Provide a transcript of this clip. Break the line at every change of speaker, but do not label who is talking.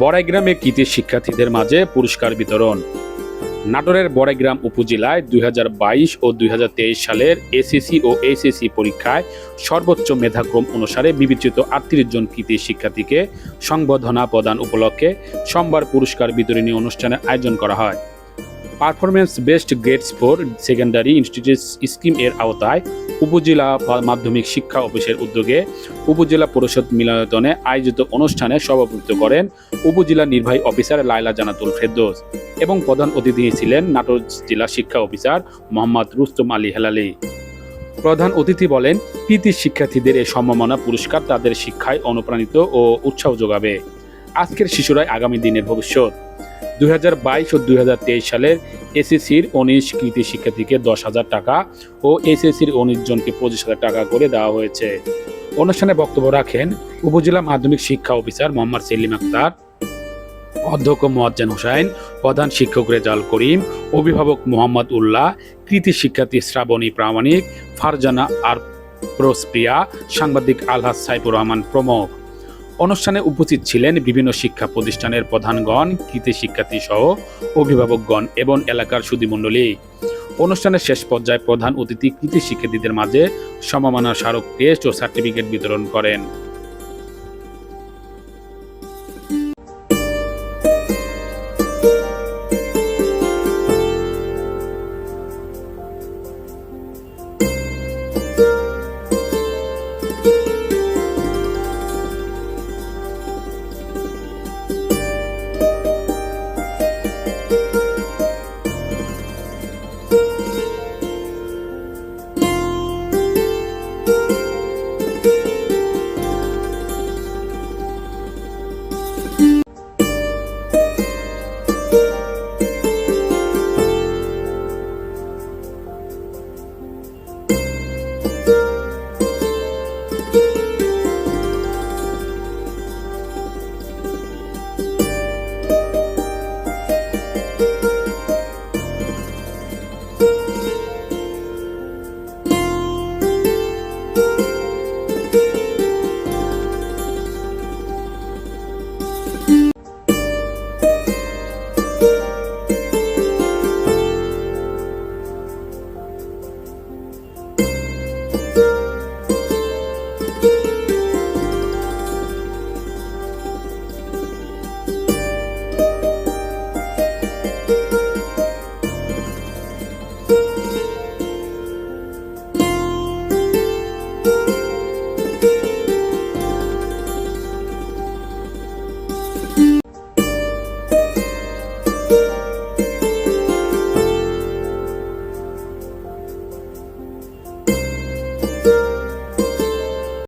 বড়াইগ্রামে কৃতি শিক্ষার্থীদের মাঝে পুরস্কার বিতরণ। নাটোরের বড়াইগ্রাম উপজেলায় দুই হাজার বাইশ ও দুই হাজার তেইশ সালের এসএসসি ও এইচএসসি পরীক্ষায় সর্বোচ্চ মেধাক্রম অনুসারে বিবেচিত আটত্রিশ জন কৃতি শিক্ষার্থীকে সংবর্ধনা প্রদান উপলক্ষে সোমবার পুরস্কার বিতরণী অনুষ্ঠানের আয়োজন করা হয়। Performance best grades for secondary institute scheme এর আওতায় উপজেলা মাধ্যমিক শিক্ষা অফিসের উদ্যোগে উপজেলা পরিষদ মিলনায়তনে আয়োজিত অনুষ্ঠানে সভাপতিত্ব করেন উপজেলা নির্বাহী অফিসার লাইলা জানাতুল ফেরদৌস এবং প্রধান অতিথি ছিলেন নাটোর জেলা শিক্ষা অফিসার মোহাম্মদ রুস্তম আলী হেলালি। প্রধান অতিথি বলেন, কৃতি শিক্ষার্থীদের এই সম্মাননা পুরস্কার তাদের শিক্ষায় অনুপ্রাণিত ও উৎসাহ যোগাবে। আজকের শিশুরাই আগামী দিনের ভবিষ্যৎ। দুই ও দুই সালের এসএসসির উনিশ কৃতি শিক্ষার্থীকে দশ হাজার টাকা ও এসএসসির উনিশ জনকে পঁচিশ হাজার টাকা করে দেওয়া হয়েছে। অনুষ্ঠানে বক্তব্য রাখেন উপজেলা মাধ্যমিক শিক্ষা অফিসার মোহাম্মদ সেলিম আক্তার, অধ্যক্ষ মোয়াজ্জেন হোসাইন, প্রধান শিক্ষক রেজাল করিম, অভিভাবক মোহাম্মদ উল্লাহ, কৃতি শিক্ষার্থী শ্রাবণী প্রামাণিক, ফারজানা আর প্রসপ্রিয়া, সাংবাদিক আলহাজ সাইফুর রহমান প্রমুখ। অনুষ্ঠানে উপস্থিত ছিলেন বিভিন্ন শিক্ষা প্রতিষ্ঠানের প্রধানগণ, কৃতি শিক্ষার্থী সহ অভিভাবকগণ এবং এলাকার সুদীমণ্ডলী অনুষ্ঠানের শেষ পর্যায়ে প্রধান অতিথি কৃতি শিক্ষার্থীদের মাঝে সমমানা স্মারক টেস্ট ও সার্টিফিকেট বিতরণ করেন। Thank you.